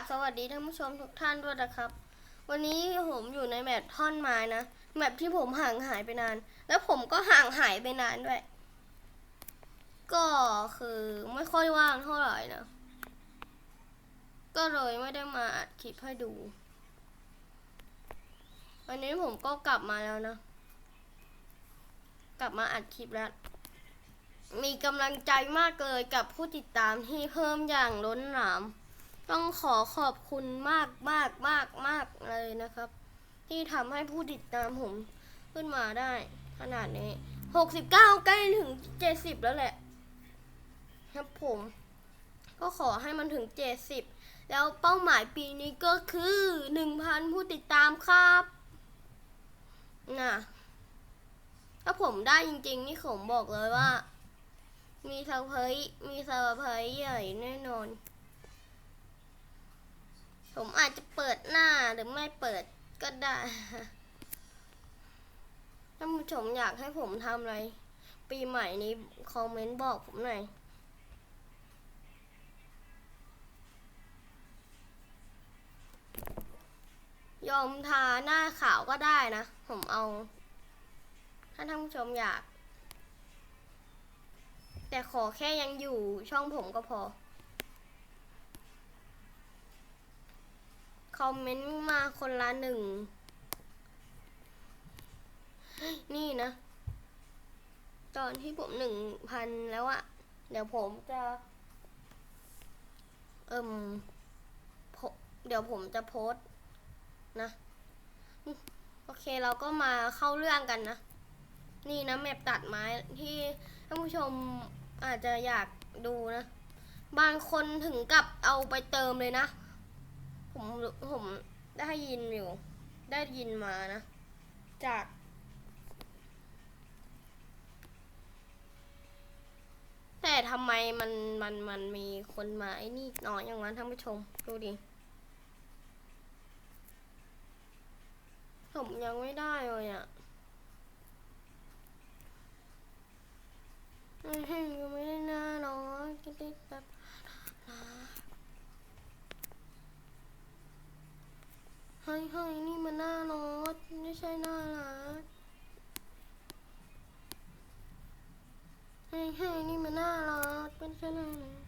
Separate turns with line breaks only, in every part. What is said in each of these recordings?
บสวัสดีท่านผู้ชมทุกท่านด้วยนะครับ วันนี้ผมอยู่ในแมปท่อนไม้นะ แมปที่ผมห่างหายไปนาน แล้วผมก็ห่างหายไปนานด้วย ก็คือไม่ค่อยว่างเท่าไหร่นะ ก็เลยไม่ได้มาอัดคลิปให้ดู วันนี้ผมก็กลับมาแล้วนะ กลับมาอัดคลิปแล้วมีกำลังใจมากเลยกับผู้ติดตามที่เพิ่มอย่างล้นหลาม ต้องขอขอบคุณมากมากมากมากเลยนะครับ ที่ทำให้ผู้ติดตามผมขึ้นมาได้ ขนาดนี้หกสิบเก้าใกล้ถึงเจ็ดสิบแล้วแหละ ครับผม ก็ขอให้มันถึงเจ็ดสิบแล้วเป้าหมายปีนี้ก็คือหนึ่งพันผู้ติดตามครับน่ะถ้าผมได้จริงๆ นี่ผมบอกเลยว่า มีเซอร์ไพรส์มีเซอร์ไพรส์ใหญ่แน่นอน ผมอาจจะเปิดหน้าหรือไม่เปิดก็ได้ท่านผู้ชมอยากให้ผมทำอะไร ปีใหม่นี้คอมเมนต์บอกผมหน่อยยอมทาหน้าขาวก็ได้นะ ผมเอา ถ้าท่านผู้ชมอยาก แต่ขอแค่ยังอยู่ช่องผมก็พอ คอมเมนต์มาคนละหนึ่ง นี่นะ ตอนที่ผมหนึ่งพันแล้วอะเดี๋ยวผมจะ เอิมเดี๋ยวผมจะโพสต์นะ โอเคเราก็มาเข้าเรื่องกันนะ นี่นะแมปตัดไม้ที่ท่านผู้ชมอาจจะอยากดูนะ บางคนถึงกับเอาไปเติมเลยนะ ผมผมได้ยินอยู่ ได้ยินมานะ จาก แต่ทำไมมันมันมันมีคนมาไอ้นี่น้อยอย่างนั้นท่านผู้ชม ดูดิ ผมยังไม่ได้เลยอะอือหือยังไม่ได้หน้าน้อยก็ได้แบบเฮ้ยเฮ้ยนี่มันหน้าร้อนไม่ใช่หน้ารักเฮ้ยเฮ้ยนี่มันหน้ารักไม่ใช่หน้ารัก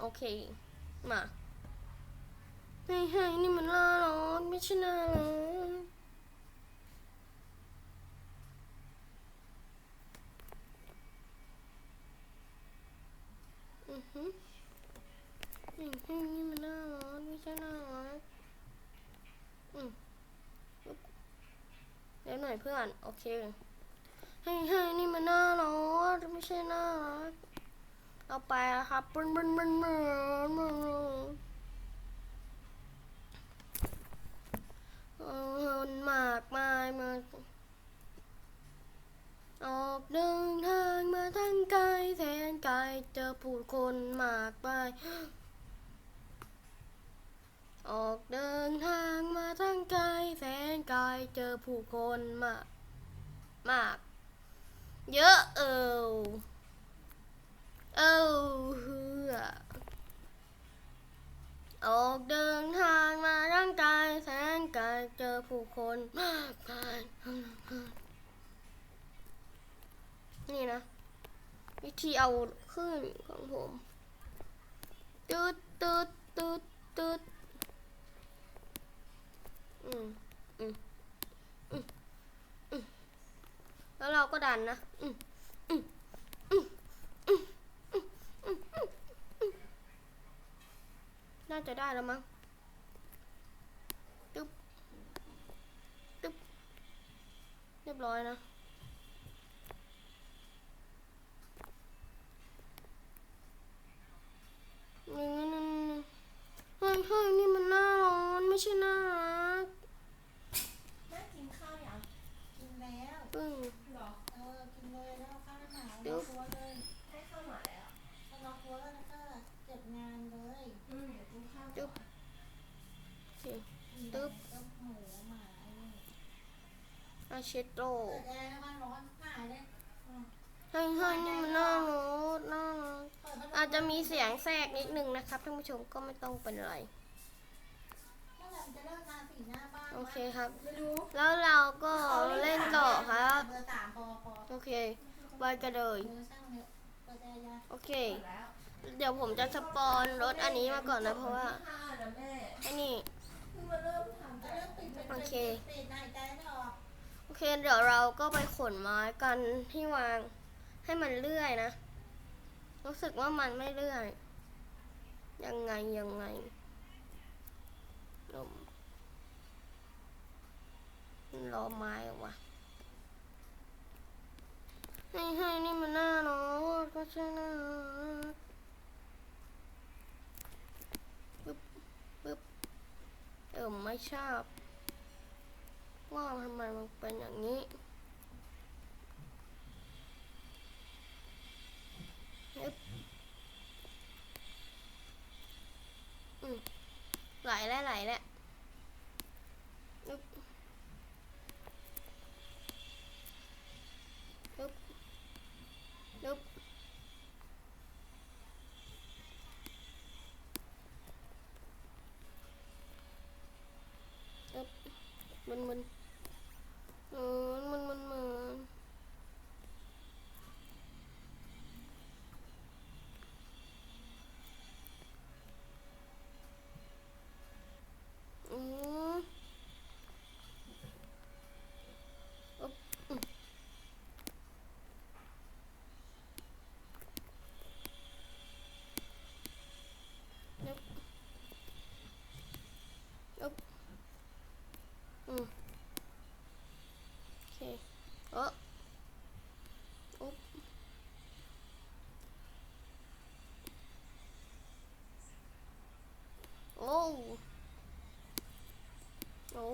โอเค มาเฮ้ให้นี่มันหน้าร้อนไม่ใช่หน้ารักอือหืออือหือนี่มันหน้าร้อนไม่ใช่หน้ารักอืม เพื่อน โอเคเฮ้ยเฮ้ยนี่มันน้าร้อนไม่ใช่น้ารักเอาไปอะครับบึ้นบึ้นบึ้นบึ้นบึ้นบึ้นเออมากมายมาออกเดินทางมาทั้งไกลแสนไกลเจอผู้คนมากมายออกเดิน เจอผู้คนมาก มาก เยอะเออเออเฮือออกเดินทางมาทั้งไกลแสนไกลเจอผู้คนมากมายนี่นะ วิธีเอาขึ้นของผมตืดตืดตืดตืดอืมอืม ดันนะน่าจะได้แล้วมั้ง ตึ๊บอาเชโตเฮ้ยเฮ้ยนี่มันน่ารัก
น่ารักอา
จจะมีเสียงแทรกนิดนึงนะครับท่านผู้ชมก็ไม่ต้องเป็นไรโอเคครับ แล้วเราก็เล่นต่อครับ โอเคไปกันเลยโอเค เดี๋ยวผมจะสปอนรถอันนี้มาก่อนนะเพราะว่าไอ้นี่
เค
เดี๋ยวเราก็ไปขนไม้กันที่วางให้มันเลื่อยนะ รู้สึกว่ามันไม่เลื่อย ยังไงยังไงลมรอไม้ออวะให้ให้นี่มันหน่าเนาะก็ใช่น่าปึ๊บปึ๊บเออไม่ชอบ ว่าทำไมมันเป็นอย่างนี้ยึบอืมไหลแล้วไหลแล้วยึบยึบยึบยึบมึนมึน หมุนหมุนหมุนหมุนอืมอุ๊บอืมยึบยึบอืม โอเคเอออุ๊บโอ้โอ้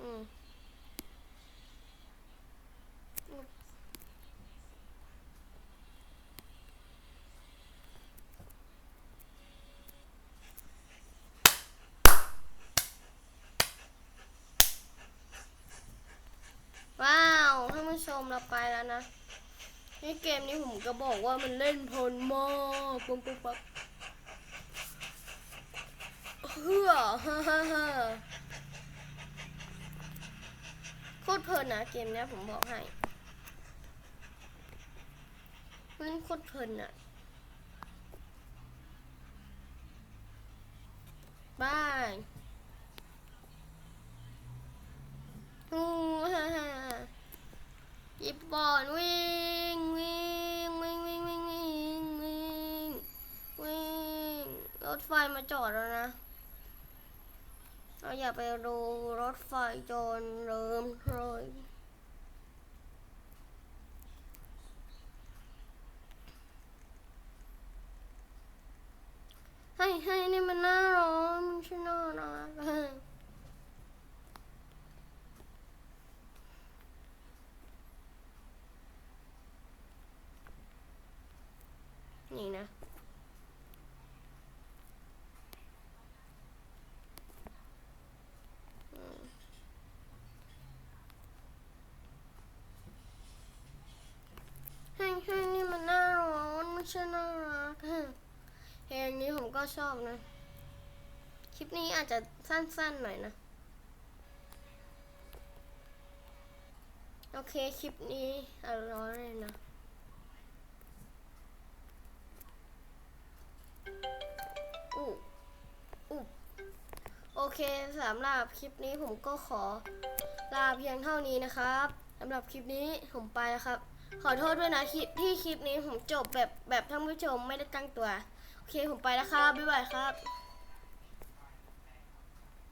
อืม ว้าวท่านผู้ชม เราไปแล้วนะ นี่เกมนี้ผมก็บอกว่ามันเล่นพลมอปุ๊บปุ๊บปั๊บเฮือฮ่าฮ่าฮ่าโคตรเพลินนะเกมเนี้ยผมบอกให้เล่นโคตรเพลินอะ ไฟมาจอดแล้วนะ เราอย่าไปดูรถไฟจนเริ่มเลยให้ให้นี่มันน่าร้อนมันใช่น่ารักอะนี่นะ ให้ให้นี่มันน่า ร้อนไม่ใช่น่ารักเพลงนี้ผมก็ชอบนะ คลิปนี้อาจจะสั้นๆหน่อยนะ โอเค คลิปนี้อร้อนเลยนะอู้อู้โอเคสำหรับคลิปนี้ผมก็ขอลาเพียงเท่านี้นะครับสำหรับคลิปนี้ผมไปแล้วครับ ขอโทษด้วยนะคลิปที่คลิปนี้ผมจบแบบแบบท่านผู้ชมไม่ได้ตั้งตัว โอเคผมไปแล้วครับ บ๊ายบายครับ